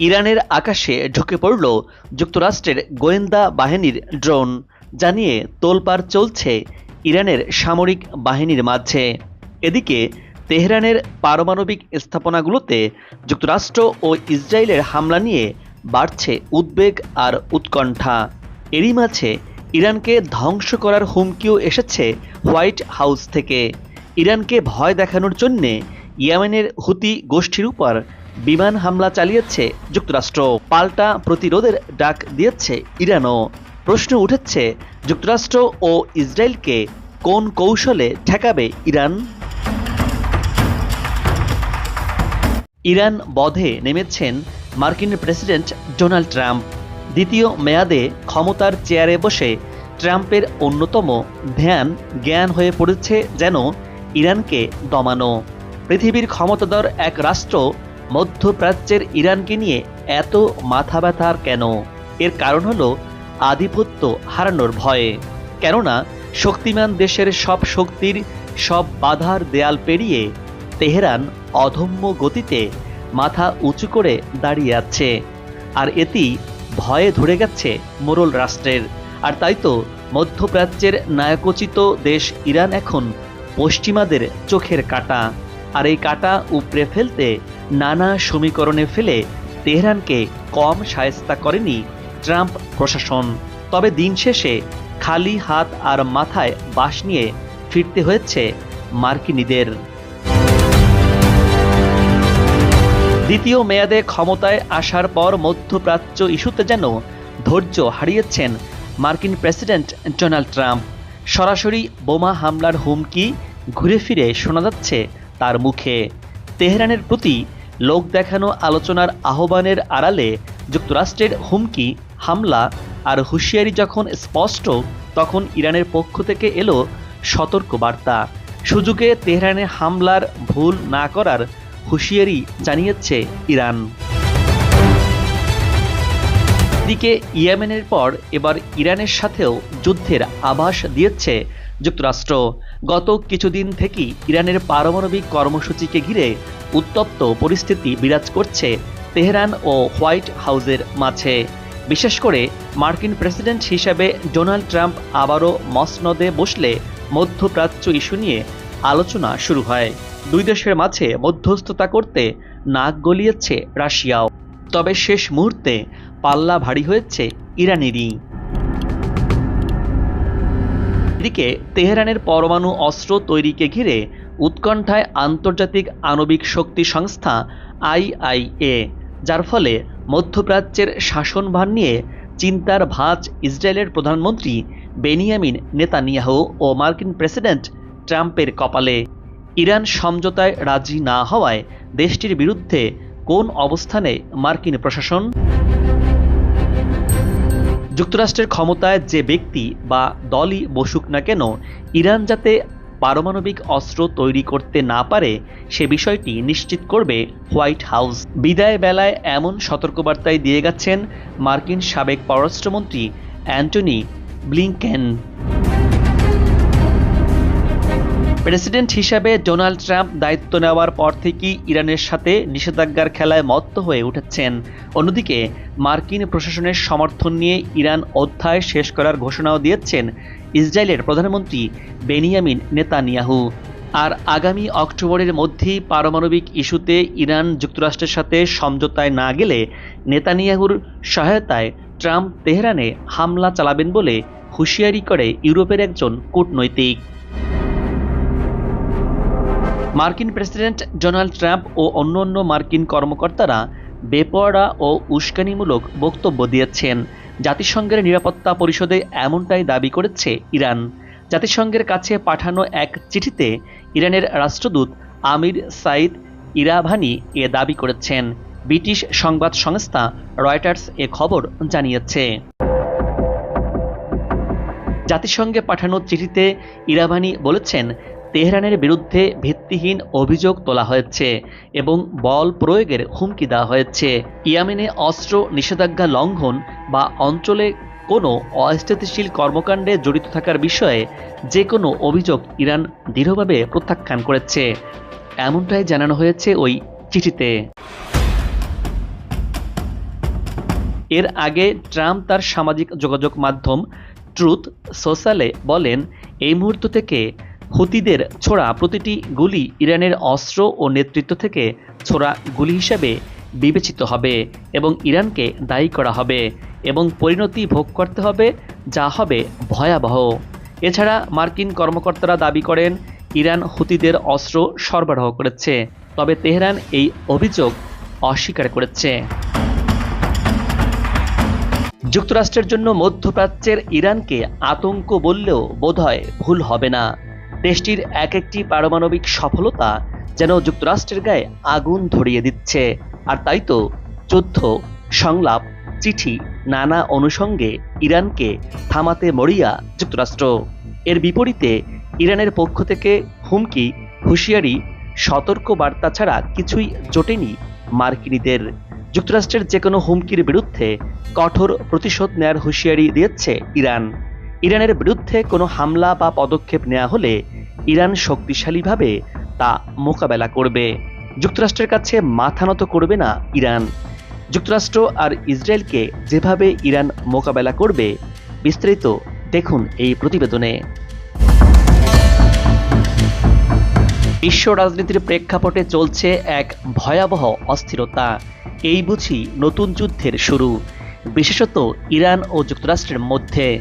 ইরানের আকাশে ঢুকে পড়ল যুক্তরাষ্ট্রের গোয়েন্দা বাহিনীর ড্রোন জানিয়ে তোলপাড় চলছে ইরানের সামরিক বাহিনীর মাঝে। এদিকে, তেহরানের পারমাণবিক স্থাপনাগুলোতে যুক্তরাষ্ট্র ও ইসরায়েলের হামলা নিয়ে বাড়ছে উদ্বেগ আর উৎকণ্ঠা। এরই মাঝে ইরানকে ধ্বংস করার হুমকিও এসেছে হোয়াইট হাউস থেকে। ইরানকে ভয় দেখানোর জন্যে ইয়েমেনের হুতি গোষ্ঠীর উপর বিমান হামলা চালিয়েছে যুক্তরাষ্ট্র। পাল্টা প্রতিরোধের ডাক দিয়েছে ইরানও। প্রশ্ন উঠেছে, যুক্তরাষ্ট্র ও ইসরায়েলকে কোন কৌশলে ঠেকাবে ইরান? ইরান বধে নেমেছেন মার্কিন প্রেসিডেন্ট ডোনাল্ড ট্রাম্প। দ্বিতীয় মেয়াদে ক্ষমতার চেয়ারে বসে ট্রাম্পের অন্যতম ধ্যান জ্ঞান হয়ে পড়েছে যেন ইরানকে দমানো। পৃথিবীর ক্ষমতাধর এক রাষ্ট্র মধ্যপ্রাচ্যের ইরানকে নিয়ে এত মাথা ব্যথার কেন? এর কারণ হলো আধিপত্য হারানোর ভয়ে। কেননা, শক্তিমান দেশের সব শক্তির সব বাধার দেয়াল পেরিয়ে তেহরান অধম্য গতিতে মাথা উঁচু করে দাঁড়িয়ে আছে। আর এটি ভয়ে ধরে গেছে মোরল রাষ্ট্রের। আর তাই তো মধ্যপ্রাচ্যের নায়কোচিত দেশ ইরান এখন পশ্চিমাদের চোখের কাটা। আর এই কাটা উপড়ে ফেলতে নানা সমীকরণে ফেলে তেহরানকে কম সায়স্তা করেনি ট্রাম্প প্রশাসন। তবে দিন শেষে খালি হাত আর মাথায় বাঁশ নিয়ে ফিরতে হয়েছে মার্কিনীদের। দ্বিতীয় মেয়াদে ক্ষমতায় আসার পর মধ্যপ্রাচ্য ইস্যুতে যেন ধৈর্য হারিয়েছেন মার্কিন প্রেসিডেন্ট ডোনাল্ড ট্রাম্প। সরাসরি বোমা হামলার হুমকি ঘুরে ফিরে শোনা যাচ্ছে তার মুখে। তেহরানের প্রতি লোক দেখানো আলোচনার আহ্বানের আড়ালে যুক্তরাষ্ট্রের হুমকি, হামলা আর হুঁশিয়ারি যখন স্পষ্ট, তখন ইরানের পক্ষ থেকে এলো সতর্ক বার্তা সুযোগে তেহরানে হামলার ভুল না করার হুঁশিয়ারি জানিয়েছে ইরান। দিকে ইয়েমেনের পর এবার ইরানের সাথেও যুদ্ধের আভাস দিয়েছে যুক্তরাষ্ট্র। গত কিছুদিন থেকেই ইরানের পারমাণবিক কর্মসূচিকে ঘিরে উত্তপ্ত পরিস্থিতি বিরাজ করছে তেহরান ও হোয়াইট হাউসের মাঝে। বিশেষ করে মার্কিন প্রেসিডেন্ট হিসেবে ডোনাল্ড ট্রাম্প আবারও মসনদে বসলে মধ্যপ্রাচ্য ইস্যু নিয়ে আলোচনা শুরু হয়। দুই দেশের মাঝে মধ্যস্থতা করতে নাক গলিয়েছে রাশিয়াও। তবে শেষ মুহূর্তে পাল্লা ভারী হয়েছে ইরানেরই। এদিকে তেহরানের পরমাণু অস্ত্র তৈরিকে ঘিরে উৎকণ্ঠায় আন্তর্জাতিক আণবিক শক্তি সংস্থা আইআইএ, যার ফলে মধ্যপ্রাচ্যের শাসনভার নিয়ে চিন্তার ভাঁজ ইসরায়েলের প্রধানমন্ত্রী বেনিয়ামিন নেতানিয়াহু ও মার্কিন প্রেসিডেন্ট ট্রাম্পের কপালে। ইরান সমঝোতায় রাজি না হওয়ায় দেশটির বিরুদ্ধে কোন অবস্থানে মার্কিন প্রশাসন? যুক্তরাষ্ট্রের ক্ষমতায় যে ব্যক্তি বা দলই বসুক না কেন, ইরান যাতে পারমাণবিক অস্ত্র তৈরি করতে না পারে, সে বিষয়টি নিশ্চিত করবে হোয়াইট হাউস। বিদায় বেলায় এমন সতর্কবার্তায় দিয়ে গেছেন মার্কিন সাবেক পররাষ্ট্রমন্ত্রী অ্যান্টনি ব্লিংকেন। প্রেসিডেন্ট হিসাবে ডোনাল্ড ট্রাম্প দায়িত্ব নেওয়ার পর থেকেই ইরানের সাথে নিষেধাজ্ঞার খেলায় মত্ত হয়ে উঠেছেন। অন্যদিকে, মার্কিন প্রশাসনের সমর্থন নিয়ে ইরান অধ্যায় শেষ করার ঘোষণাও দিয়েছেন ইসরায়েলের প্রধানমন্ত্রী বেনিয়ামিন নেতানিয়াহু। আর আগামী অক্টোবরের মধ্যেই পারমাণবিক ইস্যুতে ইরান যুক্তরাষ্ট্রের সাথে সমঝোতায় না গেলে নেতানিয়াহুর সহায়তায় ট্রাম্প তেহরানে হামলা চালাবেন বলে হুঁশিয়ারি করে ইউরোপের একজন কূটনৈতিক। মার্কিন প্রেসিডেন্ট ডোনাল্ড ট্রাম্প ও অন্যান্য মার্কিন কর্মকর্তারা বেপরোয়া ও উস্কানিমূলক বক্তব্য দিয়েছেন। জাতিসংঘের নিরাপত্তা পরিষদে এমনটাই দাবি করেছে ইরান। জাতিসংঘের কাছে পাঠানো এক চিঠিতে ইরানের রাষ্ট্রদূত আমির সাইদ ইরাভানি এ দাবি করেছেন। ব্রিটিশ সংবাদ সংস্থা রয়টার্স এ খবর জানিয়েছে। জাতিসংঘে পাঠানো চিঠিতে ইরাভানি বলেছেন তেহরানের বিরুদ্ধে ভিত্তিহীন অভিযোগ তোলা হয়েছে এবং বল প্রয়োগের হুমকি দেওয়া হয়েছে। ইয়ামেনে অস্ত্র নিষেধাজ্ঞা লঙ্ঘন বা অঞ্চলে কোনো অস্থিতিশীল কর্মকাণ্ডে জড়িত থাকার বিষয়ে যে কোনো অভিযোগ ইরান দৃঢ়ভাবে প্রত্যাখ্যান করেছে, এমনটাই জানানো হয়েছে ওই চিঠিতে। এর আগে ট্রাম্প তার সামাজিক যোগাযোগ মাধ্যম ট্রুথ সোশ্যালে বলেন, এই মুহূর্ত থেকে হুতিদের ছোড়া প্রতিটি গুলি ইরানের অস্ত্র ও নেতৃত্ব থেকে ছোড়া গুলি হিসেবে বিবেচিত হবে এবং ইরানকে দায়ী করা হবে এবং পরিণতি ভোগ করতে হবে, যা হবে ভয়াবহ। এছাড়া মার্কিন কর্মকর্তারা দাবি করেন, ইরান হুতিদের অস্ত্র সরবরাহ করেছে, তবে তেহরান এই অভিযোগ অস্বীকার করেছে। যুক্তরাষ্ট্রের জন্য মধ্যপ্রাচ্যের ইরানকে আতঙ্ক বললেও বোধহয় ভুল হবে না। দেশটির এক একটি পারমাণবিক সফলতা যেন যুক্তরাষ্ট্রের গায়ে আগুন ধরিয়ে দিচ্ছে। আর তাই তো যুদ্ধ, সংলাপ, চিঠি, নানা অনুষঙ্গে ইরানকে থামাতে মরিয়া যুক্তরাষ্ট্র। এর বিপরীতে ইরানের পক্ষ থেকে হুমকি, হুঁশিয়ারি সতর্ক বার্তা ছাড়া কিছুই জোটেনি মার্কিনীদের। যুক্তরাষ্ট্রের যে কোনো হুমকির বিরুদ্ধে কঠোর প্রতিশোধ নেয়ার হুঁশিয়ারি দিয়েছে ইরান। ইরানের বিরুদ্ধে কোনো হামলা বা পদক্ষেপ নেওয়া হলে ইরান শক্তিশালীভাবে তা মোকাবেলা করবে। যুক্তরাষ্ট্রের কাছে মাথা নত করবে না ইরান। যুক্তরাষ্ট্র আর ইসরায়েলকে যেভাবে ইরান মোকাবেলা করবে, বিস্তারিত দেখুন এই প্রতিবেদনে। বিশ্ব রাজনীতির প্রেক্ষাপটে চলছে এক ভয়াবহ অস্থিরতা। এই বুঝি নতুন যুদ্ধের শুরু। বিশেষত ইরান ও যুক্তরাষ্ট্রের মধ্যে।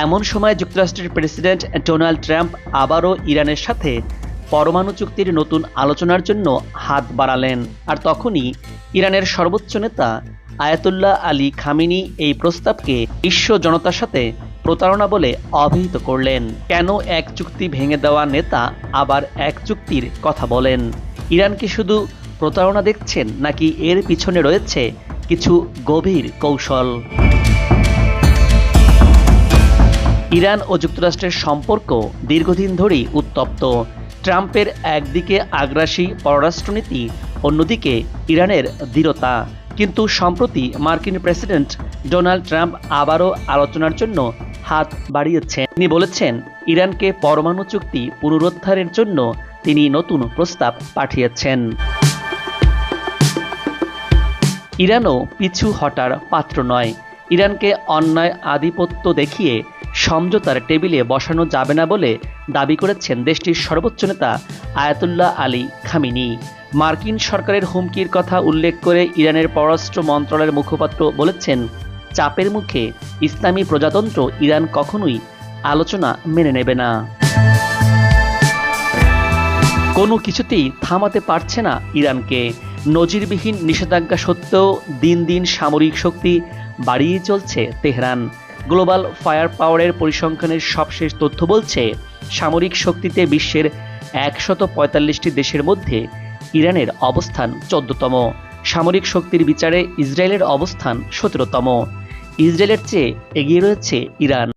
এমন সময় যুক্তরাষ্ট্রের প্রেসিডেন্ট ডোনাল্ড ট্রাম্প আবারও ইরানের সাথে পরমাণু চুক্তির নতুন আলোচনার জন্য হাত বাড়ালেন। আর তখনই ইরানের সর্বোচ্চ নেতা আয়াতুল্লাহ আলী খামিনি এই প্রস্তাবকে বিশ্ব জনতার সাথে প্রতারণা বলে অভিহিত করলেন। কেন এক চুক্তি ভেঙে দেওয়া নেতা আবার এক চুক্তির কথা বলেন? ইরান কি শুধু প্রতারণা দেখছেন নাকি এর পিছনে রয়েছে কিছু গভীর কৌশল? ইরান ও যুক্তরাষ্ট্রের সম্পর্ক দীর্ঘদিন ধরেই উত্তপ্ত। ট্রাম্পের একদিকে আগ্রাসী পররাষ্ট্রনীতি, অন্যদিকে ইরানের দৃঢ়তা। কিন্তু সম্প্রতি মার্কিন প্রেসিডেন্ট ডোনাল্ড ট্রাম্প আবারও আলোচনার জন্য হাত বাড়িয়েছেন। তিনি বলেছেন, ইরানকে পরমাণু চুক্তি পুনরুদ্ধারের জন্য তিনি নতুন প্রস্তাব পাঠিয়েছেন। ইরানও পিছু হটার পাত্র নয়। ইরানকে অন্যায় আধিপত্য দেখিয়ে সমঝোতার টেবিলে বসানো যাবে না বলে দাবি করেছেন দেশটির সর্বোচ্চ নেতা আয়াতুল্লাহ আলী খামিনি। মার্কিন সরকারের হুমকির কথা উল্লেখ করে ইরানের পররাষ্ট্র মন্ত্রণালয়ের মুখপাত্র বলেছেন, চাপের মুখে ইসলামী প্রজাতন্ত্র ইরান কখনোই আলোচনা মেনে নেবে না। কোনো কিছুতেই থামাতে পারছে না ইরানকে। নজিরবিহীন নিষেধাজ্ঞা সত্ত্বেও দিন দিন সামরিক শক্তি বাড়িয়ে চলছে তেহরান। গ্লোবাল ফায়ার পাওয়ারের পরিসংখ্যানের সবশেষ তথ্য বলছে, সামরিক শক্তিতে বিশ্বের একশত পঁয়তাল্লিশটি দেশের মধ্যে ইরানের অবস্থান চোদ্দতম। সামরিক শক্তির বিচারে ইসরায়েলের অবস্থান সতেরোতম। ইসরায়েলের চেয়ে এগিয়ে রয়েছে ইরান।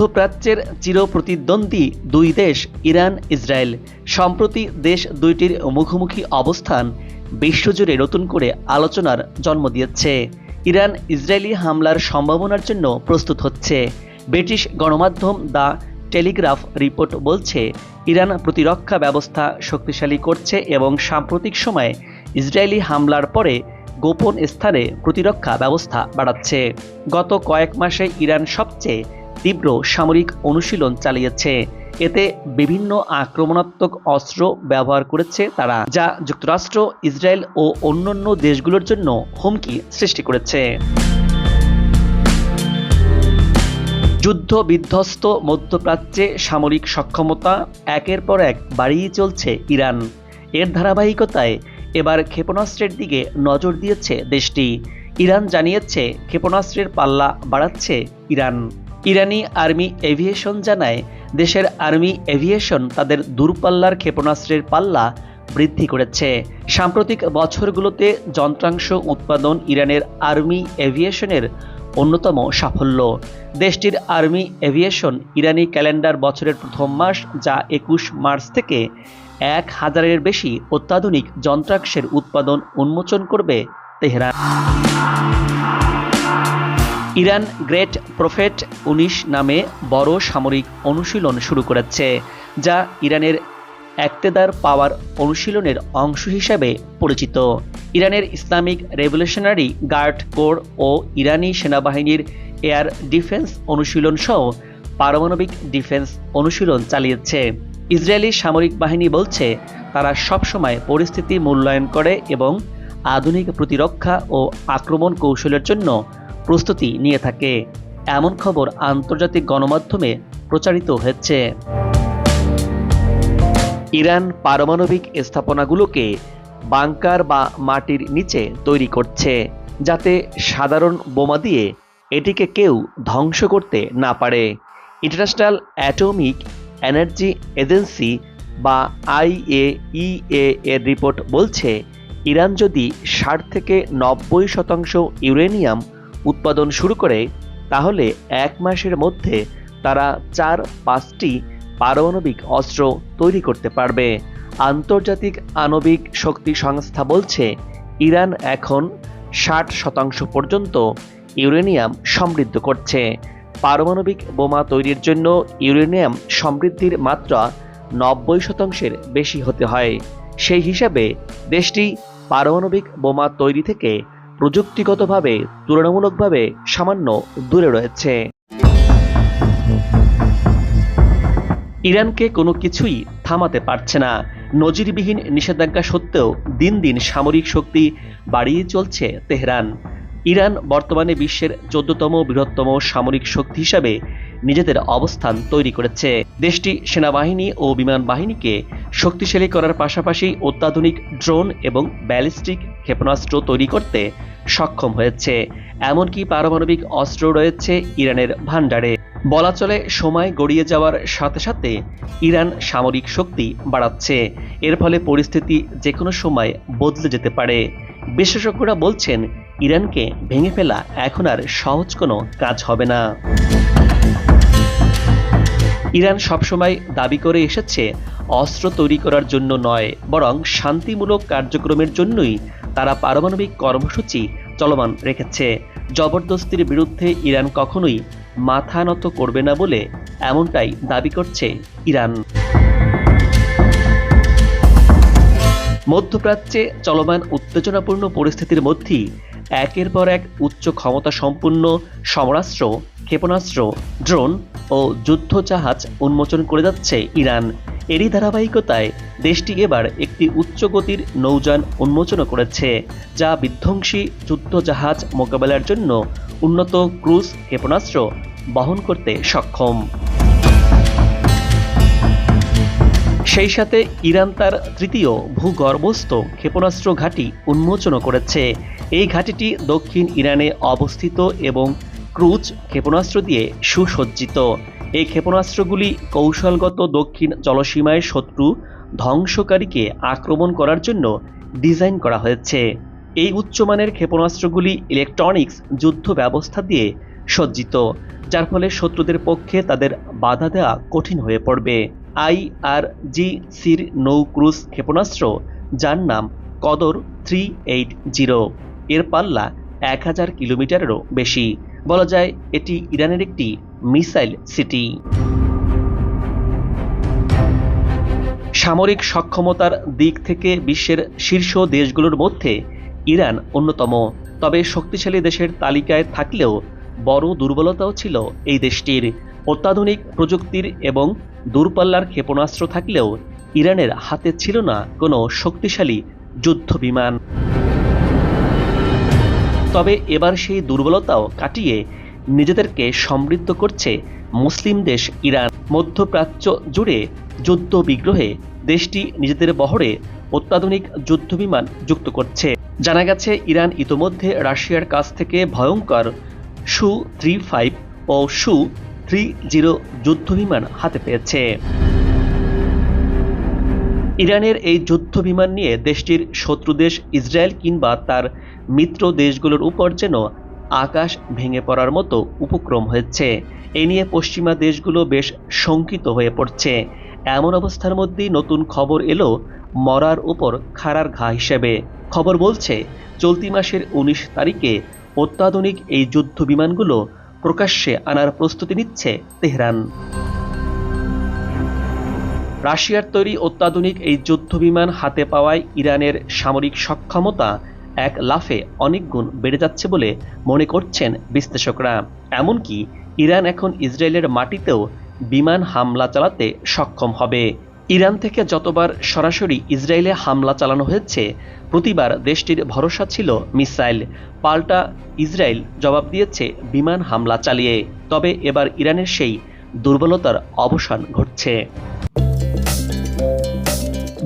মধ্যপ্রাচ্যের চিরপ্রতিদ্বন্দ্বী দুই দেশ ইরান ইসরায়েল সম্প্রতি দেশ দুইটির মুখোমুখি অবস্থান বিশ্বজুড়ে নতুন করে আলোচনার জন্ম দিয়েছে। ইরান ইসরায়েলি হামলার সম্ভাবনার জন্য প্রস্তুত হচ্ছে। ব্রিটিশ গণমাধ্যম দ্য টেলিগ্রাফ রিপোর্ট বলছে, ইরান প্রতিরক্ষা ব্যবস্থা শক্তিশালী করছে এবং সাম্প্রতিক সময়ে ইসরায়েলি হামলার পরে গোপন স্থানে প্রতিরক্ষা ব্যবস্থা বাড়াচ্ছে। গত কয়েক মাসে ইরান সবচেয়ে তীব্র সামরিক অনুশীলন চালিয়েছে। এতে বিভিন্ন আক্রমণাত্মক অস্ত্র ব্যবহার করেছে তারা, যা যুক্তরাষ্ট্র, ইসরায়েল ও অন্যান্য দেশগুলোর জন্য হুমকি সৃষ্টি করেছে। যুদ্ধ বিধ্বস্ত মধ্যপ্রাচ্যে সামরিক সক্ষমতা একের পর এক বাড়িয়ে চলছে ইরান। এর ধারাবাহিকতায় এবার ক্ষেপণাস্ত্রের দিকে নজর দিয়েছে দেশটি। ইরান জানিয়েছে, ক্ষেপণাস্ত্রের পাল্লা বাড়াচ্ছে ইরান। ইরানি আর্মি এভিয়েশন জানায়, দেশের আর্মি এভিয়েশন তাদের দূরপাল্লার ক্ষেপণাস্ত্রের পাল্লা বৃদ্ধি করেছে। সাম্প্রতিক বছরগুলোতে যন্ত্রাংশ উৎপাদন ইরানের আর্মি এভিয়েশনের অন্যতম সাফল্য। দেশটির আর্মি এভিয়েশন ইরানি ক্যালেন্ডার বছরের প্রথম মাস, যা একুশ মার্চ থেকে এক হাজারের বেশি অত্যাধুনিক যন্ত্রাংশের উৎপাদন উন্মোচন করবে তেহরান। ইরান গ্রেট প্রফেট উনিশ নামে বড় সামরিক অনুশীলন শুরু করেছে, যা ইরানের একতেদার পাওয়ার অনুশীলনের অংশ হিসাবে পরিচিত। ইরানের ইসলামিক রেভলিউশনারি গার্ড কোর ও ইরানি সেনাবাহিনীর এয়ার ডিফেন্স অনুশীলন সহ পারমাণবিক ডিফেন্স অনুশীলন চালিয়েছে। ইসরায়েলি সামরিক বাহিনী বলছে, তারা সবসময় পরিস্থিতি মূল্যায়ন করে এবং আধুনিক প্রতিরক্ষা ও আক্রমণ কৌশলের জন্য প্রস্তুতি নিয়ে থাকে। এমন খবর আন্তর্জাতিক গণমাধ্যমে প্রচারিত হচ্ছে ইরান পারমাণবিক স্থাপনাগুলোকে বাংকার বা মাটির নিচে তৈরি করছে, যাতে সাধারণ বোমা দিয়ে এটিকে কেউ ধ্বংস করতে না পারে। ইন্টারন্যাশনাল অ্যাটমিক এনার্জি এজেন্সি বা আইএইএ এর রিপোর্ট বলছে, ইরান যদি ষাট থেকে নব্বই শতাংশ ইউরেনিয়াম উৎপাদন শুরু করে, তাহলে এক মাসের মধ্যে তারা চার পাঁচটি পারমাণবিক অস্ত্র তৈরি করতে পারবে। আন্তর্জাতিক আণবিক শক্তি সংস্থা বলছে, ইরান এখন ষাট শতাংশ পর্যন্ত ইউরেনিয়াম সমৃদ্ধ করছে। পারমাণবিক বোমা তৈরির জন্য ইউরেনিয়াম সমৃদ্ধির মাত্রা নব্বই শতাংশের বেশি হতে হয়। সেই হিসাবে দেশটি পারমাণবিক বোমা তৈরি থেকে প্রযুক্তিগতভাবে, তুলনামূলকভাবে সামান্য দূরে রয়েছে। ইরানকে কোনো কিছুই থামাতে পারছে না। নজিরবিহীন নিষেধাজ্ঞা সত্ত্বেও দিন দিন সামরিক শক্তি বাড়িয়ে চলছে তেহরান। ইরান বর্তমানে বিশ্বের চোদ্দতম বৃহত্তম সামরিক শক্তি হিসাবে নিজেদের অবস্থান তৈরি করেছে। দেশটি সেনাবাহিনী ও বিমান বাহিনীকে শক্তিশালী করার পাশাপাশি অত্যাধুনিক ড্রোন এবং ব্যালিস্টিক ক্ষেপণাস্ত্র তৈরি করতে সক্ষম হয়েছে। এমনকি পারমাণবিক অস্ত্র রয়েছে ইরানের ভাণ্ডারে। বলা চলে, সময় গড়িয়ে যাওয়ার সাথে সাথে ইরান সামরিক শক্তি বাড়াচ্ছে। এর ফলে পরিস্থিতি যে কোনো সময় বদলে যেতে পারে। বিশেষজ্ঞরা বলছেন ইরানকে ভেঙে ফেলা এখন আর সহজ কোনো কাজ হবে না। ইরান সবসময় দাবি করে এসেছে, অস্ত্র তৈরি করার জন্য নয়, বরং শান্তিমূলক কার্যক্রমের জন্যই তারা পারমাণবিক কর্মসূচি চলমান রেখেছে। জবরদস্তির বিরুদ্ধে ইরান কখনোই মাথা নত করবে না বলে এমনটাই দাবি করছে ইরান। মধ্যপ্রাচ্যে চলমান উত্তেজনাপূর্ণ পরিস্থিতির মধ্যেই একের পর এক উচ্চ ক্ষমতা সম্পন্ন সমরাস্ত্র, ক্ষেপণাস্ত্র, ড্রোন ও যুদ্ধ জাহাজ উন্মোচন করে যাচ্ছে ইরান। এরই ধারাবাহিকতায় দেশটি এবার একটি উচ্চ গতির নৌযান উন্মোচন করেছে, যা বিধ্বংসী যুদ্ধ জাহাজ মোকাবেলার জন্য উন্নত ক্রুজ ক্ষেপণাস্ত্র বহন করতে সক্ষম। সেই সাথে ইরান তার তৃতীয় ভূগর্ভস্থ ক্ষেপণাস্ত্র ঘাঁটি উন্মোচন করেছে। এই ঘাঁটিটি দক্ষিণ ইরানে অবস্থিত এবং ক্রুজ ক্ষেপণাস্ত্র দিয়ে সুসজ্জিত। এই ক্ষেপণাস্ত্রগুলি কৌশলগত দক্ষিণ জলসীমায় শত্রু ধ্বংসকারীকে আক্রমণ করার জন্য ডিজাইন করা হয়েছে। এই উচ্চমানের ক্ষেপণাস্ত্রগুলি ইলেকট্রনিক্স যুদ্ধ ব্যবস্থা দিয়ে সজ্জিত, যার ফলে শত্রুদের পক্ষে তাদের বাধা দেওয়া কঠিন হয়ে পড়বে। আই আর জি আইআরজিসির নৌ ক্রুজ ক্ষেপণাস্ত্র, যার নাম কদর থ্রি এইট জিরো। এর পাল্লা এক হাজার কিলোমিটারেরও বেশি। বলা যায়, এটি ইরানের একটি মিসাইল সিটি। সামরিক সক্ষমতার দিক থেকে বিশ্বের শীর্ষ দেশগুলোর মধ্যে ইরান অন্যতম। তবে শক্তিশালী দেশের তালিকায় থাকলেও বড় দুর্বলতাও ছিল এই দেশটির। অত্যাধুনিক প্রযুক্তির এবং দূরপাল্লার ক্ষেপণাস্ত্র থাকলেও ইরানের হাতে ছিল না কোনো শক্তিশালী যুদ্ধ বিমান তবে এবার সেই দুর্বলতাও কাটিয়ে নিজেদেরকে সমৃদ্ধ করছে মুসলিম দেশ ইরান। মধ্যপ্রাচ্য জুড়ে যুদ্ধ বিগ্রহে দেশটি নিজেদের বহরে অত্যাধুনিক যুদ্ধবিমান যুক্ত করছে। জানা গেছে, ইরান ইতোমধ্যে রাশিয়ার কাছ থেকে ভয়ঙ্কর সু থ্রি ফাইভ ও সু থ্রি জিরো যুদ্ধবিমান হাতে পেয়েছে। ইরানের এই যুদ্ধ বিমান নিয়ে দেশটির শত্রু দেশ ইসরায়েল কিংবা তার মিত্র দেশগুলোর উপর যেন আকাশ ভেঙে পড়ার মতো উপক্রম হয়েছে। এ নিয়ে পশ্চিমা দেশগুলো বেশ শঙ্কিত হয়ে পড়ছে। এমন অবস্থার মধ্যেই নতুন খবর এলো মরার উপর খাড়ার ঘা হিসেবে। খবর বলছে, চলতি মাসের উনিশ তারিখে অত্যাধুনিক এই যুদ্ধ বিমানগুলো প্রকাশ্যে আনার প্রস্তুতি নিচ্ছে তেহরান। রাশিয়ার তৈরি অত্যাধুনিক এই যুদ্ধবিমান হাতে পাওয়ায় ইরানের সামরিক সক্ষমতা এক লাফে অনেক গুণ বেড়ে যাচ্ছে বলে মনে করছেন বিশ্লেষকরা। এমনকি ইরান এখন ইসরায়েলের মাটিতেও বিমান হামলা চালাতে সক্ষম হবে। ইরান থেকে যতবার সরাসরি ইসরায়েলে হামলা চালানো হয়েছে, প্রতিবার দেশটির ভরসা ছিল মিসাইল। পাল্টা ইসরায়েল জবাব দিয়েছে বিমান হামলা চালিয়ে। তবে এবার ইরানের সেই দুর্বলতার অবসান ঘটছে।